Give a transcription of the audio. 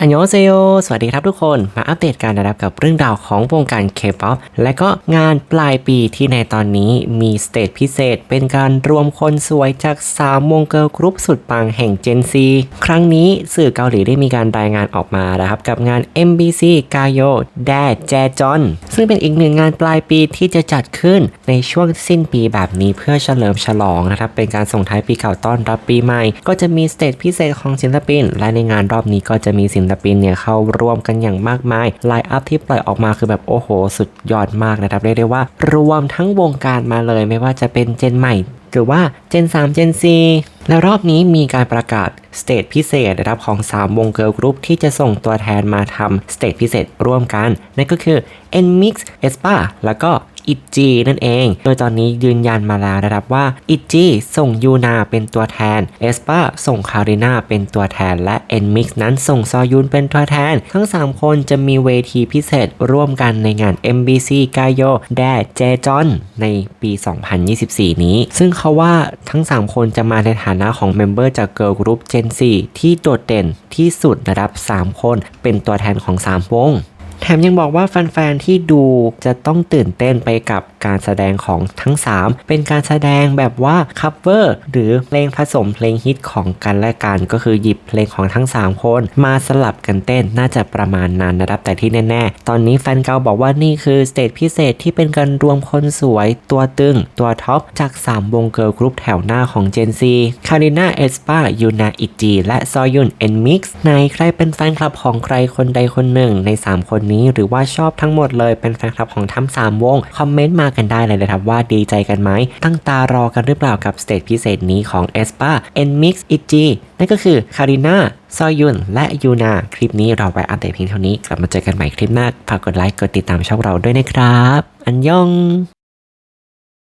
อันยองเซโย สวัสดีครับทุกคน มาอัปเดตการนะครับกับเรื่องราวของวงการเคป๊อปและก็งานปลายปีที่ในตอนนี้มีสเตจพิเศษ เป็นการรวมคนสวยจาก 3 วงเกิร์ลกรุ๊ปสุดปังแห่ง Gen Z ครั้งนี้สื่อเกาหลีได้มีการรายงานออกมานะครับกับงาน MBC กาโยแดแจจอน ซึ่งเป็นอีกหนึ่งงานปลายปีที่จะจัดขึ้นในช่วงสิ้นปีแบบนี้เพื่อเฉลิมฉลองนะครับเป็นการส่งท้ายปีเก่าต้อนรับปีใหม่ ก็จะมีสเตจพิเศษของศิลปิน และในงานรอบนี้ก็จะมีศิลปินเนี่ยเข้าร่วมกันอย่างมากมายไลน์อัพที่ปล่อยออกมาคือแบบโอ้โห สุดยอดมากนะครับเรียกได้ว่ารวมทั้งวงการมาเลยไม่ว่าจะเป็นเจนใหม่ หรือว่า Gen 3 Gen 4และรอบนี้มีการประกาศสเตจพิเศษนะครับของ 3 วงเกิร์ลกรุ๊ปที่จะส่งตัวแทนมาทำสเตจพิเศษร่วมกัน นั่นก็คือ NMIX aespa แล้วก็ อิจีนั่นเอง โดยตอนนี้ยืนยันมาแล้วนะครับว่าอิจีส่งยูนาเป็นตัวแทน เอสปาส่งคารินาเป็นตัวแทน และ NMIX นั้นส่งซอยุนเป็นตัวแทน ทั้ง 3 คนจะมีเวทีพิเศษร่วมกันในงาน MBC กายโยแดเจจอนในปี 2024 นี้ ซึ่งเขาว่าทั้ง 3 คนจะมาในฐานะของเมมเบอร์จากเกิร์ลกรุ๊ป Gen 4ที่โดดเด่นที่สุดนะครับ 3 คนเป็นตัวแทนของ 3 วง แถมยังบอกว่าแฟนๆที่ดูจะต้องตื่นเต้นไปกับการแสดงของทั้ง 3 เป็นการแสดงแบบว่าคัฟเวอร์หรือเพลงผสมเพลงฮิตของกันและกันก็คือหยิบเพลงของทั้ง 3 คน มาสลับกันเต้นน่าจะประมาณนั้นนะครับแต่ที่แน่ ๆ ตอนนี้แฟนเก่าบอกว่านี่คือสเตจพิเศษที่เป็นการรวมคนสวยตัวตึง ตัวท็อป จาก 3 วงเกิร์ลกรุ๊ปแถวหน้าของ Gen Z คาริน่าเอสปายูนาอิจีและซอยุนเอ็นมิกซ์ในใครเป็นแฟนคลับของใครคนใดคนหนึ่งใน 3 คนนี้หรือว่าชอบทั้งหมดเลยเป็นแฟนคลับของทั้ง3วงคอมเมนต์มากันได้เลยนะครับว่าดีใจกันไหมตั้งตารอกันหรือเปล่ากับสเตจพิเศษนี้ของ e s p a n Mix i g นั่นก็คือคาริน่าซอยุน และยูนา คลิปนี้เราไว้อัปเดตเพียงเท่านี้ กลับมาเจอกันใหม่คลิปหน้า ฝากกดไลค์ กดติดตามช่องเราด้วยนะครับ อันยอง